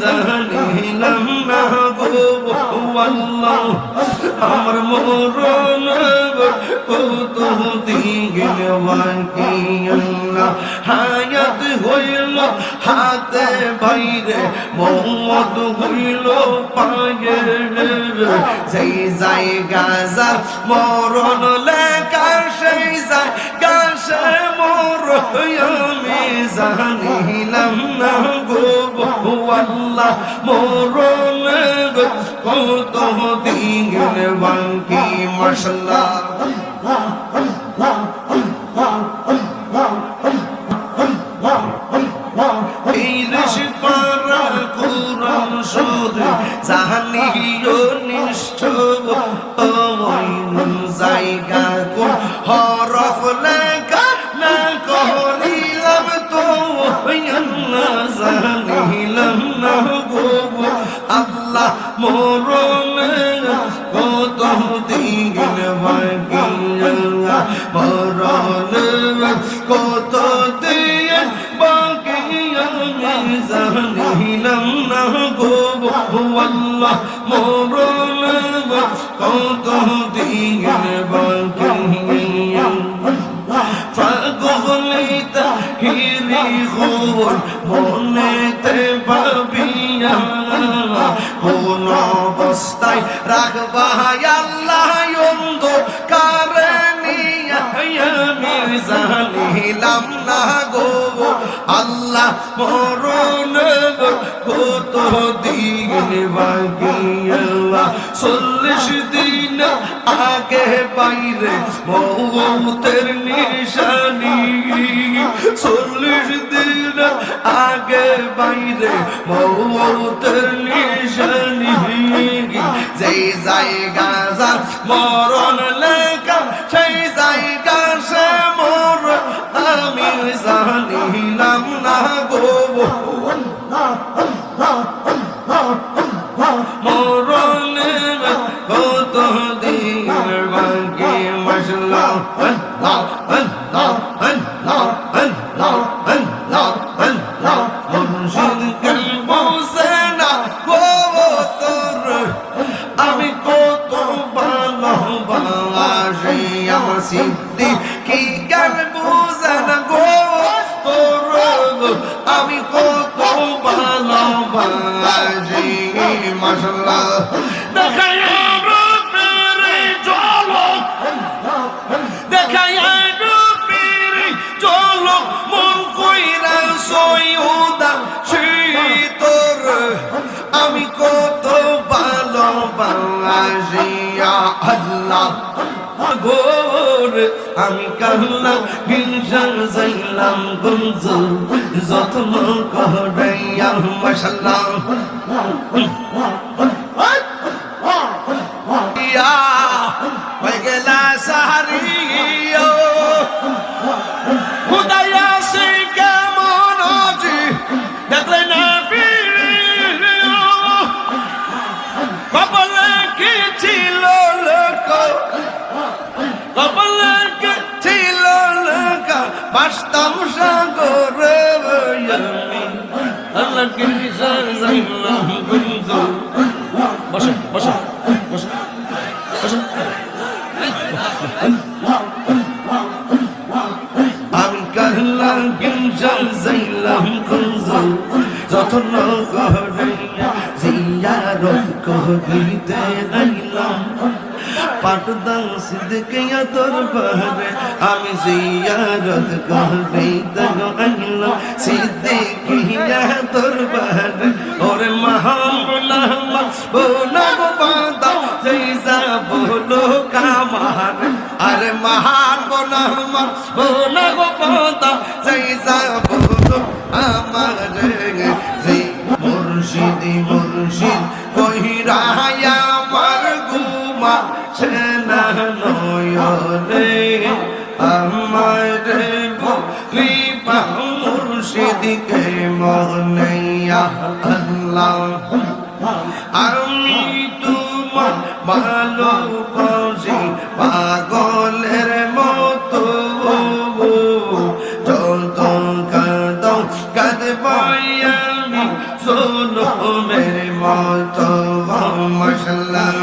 জানিলাম না আমার মরণ কত আল্লাহ হায়াত হইল হাতে বাইরে মোহাম্মদ হইল পায়ে সেই জায়গা যা মরণ লেখা সেই জায়গা সে মর আমি জানিলাম আল্লাহ মরণ কত দিন বাকি মশলা জাহানিও নিষ্ঠ জায়গা কোন হরফ লেখা না করিলাম তো না মরণ কত দিন বাকি মরণ কত দিন বাকি আমি জানিলাম না গো আল্লাহ মরণ কত দিন হিরি খুন মনেতে ভাবিয়া কোন অবস্থায় রাখবা আল্লাহ অন্ধ কারণিয়া আমি জানিলাম না গো আল্লাহ মরণ কত দিন আল্লাহ চল্লিশ দিন আগে বাইরে মৌতের নিশানি আগে বাইরে মৌতের নিশানি যেই জায়গা যা মরণ লেখা, সেই জায়গা সে মর আমি জানিলাম না গো মরণ কত দিন বাকি মশলা? আল্লাহ আল্লাহ আল্লাহ আল্লাহ আল্লাহ আমার সিদ্ধি কি গান বুঝেন গো? তোর আমি কত ভালোবাসি মাসাল্লাহ দেখাই রূপের ঝলক। আমি কান্না গিলশান যাইলাম গুঞ্জ যত্ন করাইয়া মাশাল্লাহ লোক বাস্তব সাগরে আমি আল্লাহ কি সাজাইলাম গুঞ্জু বসে বসে বসে বসে। আমি কাহলাম গিঞ্জাল যাইলাম কুঞ্জল যত্ন করাইয়া জিয়ারত করিতে পাটদান সিদ্দিকিয়া পাহাড়ে আমি জিয়ারত করিতে আইলাম সিদ্দিকিয়া তোর পাহাড়ে ওরে বোনা গো বাদা জৈসা বলো কামার। আরে বোনা গো বাদা জৈসা বলো আমার নয়নে আমার বলি আমি তোমার ভালোবাসি, পাগলের মতো। যত কাঁদো, কাঁদবাই আমি সোনো মেরে মতো। মশলা